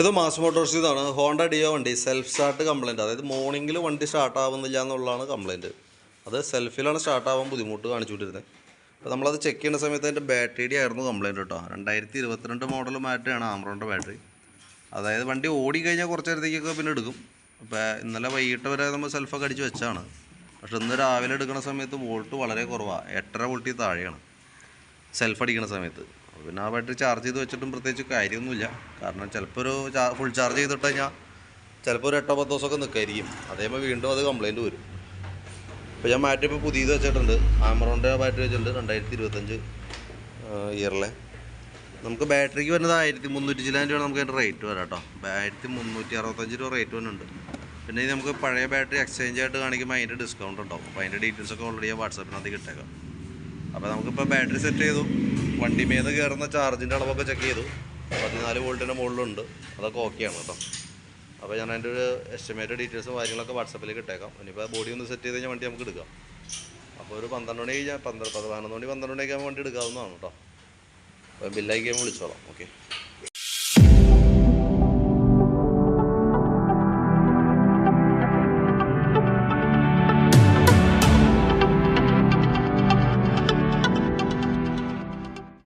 ഇത് mass motors ഇതാണ്. Honda Dio വണ്ടി. സെൽഫ് സ്റ്റാർട്ട് കംപ്ലൈന്റ് അതായത് മോർണിംഗിൽ വണ്ടി സ്റ്റാർട്ട് ആവുന്നില്ല എന്നുള്ളതാണ് കംപ്ലൈന്റ് അത് സെൽഫിലാണ് സ്റ്റാർട്ട് ആവാൻ ബുദ്ധിമുട്ട് കാണിച്ചുകൊണ്ടിരുന്നത്. അപ്പോൾ നമ്മളത് ചെക്ക് ചെയ്യുന്ന സമയത്ത് അതിന്റെ ബാറ്ററിയുടെ ആയിരുന്നു കംപ്ലൈന്റ് കേട്ടോ രണ്ടായിരത്തി ഇരുപത്തിരണ്ട് മോഡൽ ബാറ്ററിയാണ് ആമറോണിന്റെ ബാറ്ററി അതായത് വണ്ടി ഓടി കഴിഞ്ഞാൽ കുറച്ച് നേരത്തേക്കൊക്കെ പിന്നെ എടുക്കും. അപ്പോൾ ഇന്നലെ വൈകിട്ട് വരെ നമ്മൾ സെൽഫൊക്കെ അടിച്ച് വെച്ചാണ്. പക്ഷെ ഇന്ന് രാവിലെ എടുക്കുന്ന സമയത്ത് വോൾട്ട് വളരെ കുറവാണ് എട്ടര വോൾട്ടിൽ താഴെയാണ്. സെൽഫ് അടിക്കുന്ന സമയത്ത്. പിന്നെ ആ ബാറ്ററി ചാർജ് ചെയ്ത് വെച്ചിട്ടും പ്രത്യേകിച്ച് കാര്യമൊന്നുമില്ല. കാരണം ചിലപ്പോൾ ഒരു ഫുൾ ചാർജ് ചെയ്തിട്ട് കഴിഞ്ഞാൽ ചിലപ്പോൾ ഒരു എട്ടോ പത്ത് ദിവസമൊക്കെ നിൽക്കായിരിക്കും അതേപോലെ വീണ്ടും അത് കംപ്ലയിന്റ് വരും. ഇപ്പോൾ ഞാൻ ബാറ്ററി ഇപ്പോൾ പുതിയത് വെച്ചിട്ടുണ്ട്. ആമറോണിന്റെ ബാറ്ററി വെച്ചിട്ടുണ്ട് രണ്ടായിരത്തി ഇരുപത്തഞ്ച് ഇയറിലെ നമുക്ക് ബാറ്ററിക്ക് വരുന്നത് ആയിരത്തി മുന്നൂറ്റി ചില്ലാൻ രൂപയാണ് നമുക്ക് അതിന്റെ റേറ്റ് വരാം കേട്ടോ ആയിരത്തി മുന്നൂറ്റി അറുപത്തഞ്ച് രൂപ റേറ്റ് വരുന്നുണ്ട്. പിന്നെ ഇത് നമുക്ക് പഴയ ബാറ്ററി എക്സ്ചേഞ്ച് ആയിട്ട് കാണിക്കുമ്പോൾ അതിന്റെ ഡിസ്കൗണ്ട് ഉണ്ടാവും അപ്പോൾ അതിന്റെ ഡീറ്റെയിൽസ് ഒക്കെ ഓൾറെഡി ഞാൻ വാട്സാപ്പിനകത്ത് കിട്ടേക്കാം അപ്പോൾ നമുക്കിപ്പോൾ ബാറ്ററി സെറ്റ് ചെയ്തു. വണ്ടി മേന്ന് കയറുന്ന ചാർജിന്റെ അളവൊക്കെ ചെക്ക് ചെയ്തു. പതിനാല് വോൾട്ടിന്റെ മുകളിലുണ്ട്. അതൊക്കെ ഓക്കെയാണ് കേട്ടോ. അപ്പോൾ ഞാൻ അതിന്റെ ഒരു എസ്റ്റിമേറ്റ് ഡീറ്റെയിൽസും കാര്യങ്ങളൊക്കെ വാട്സപ്പിലേക്ക് ഇട്ടേക്കാം. ഇനിയിപ്പോൾ ബോഡി ഒന്ന് സെറ്റ് ചെയ്ത് കഴിഞ്ഞാൽ വണ്ടി നമുക്ക് എടുക്കാം. അപ്പോൾ ഒരു പന്ത്രണ്ട് മണി കഴിഞ്ഞാൽ പന്ത്രണ്ട് പതിനൊന്ന് മണി പന്ത്രണ്ട് മണിയൊക്കെ വണ്ടി എടുക്കാവുന്നതാണ് കേട്ടോ. അപ്പോൾ ബില്ലായി കഴിയുമ്പോൾ വിളിച്ചോളാം. ഓക്കെ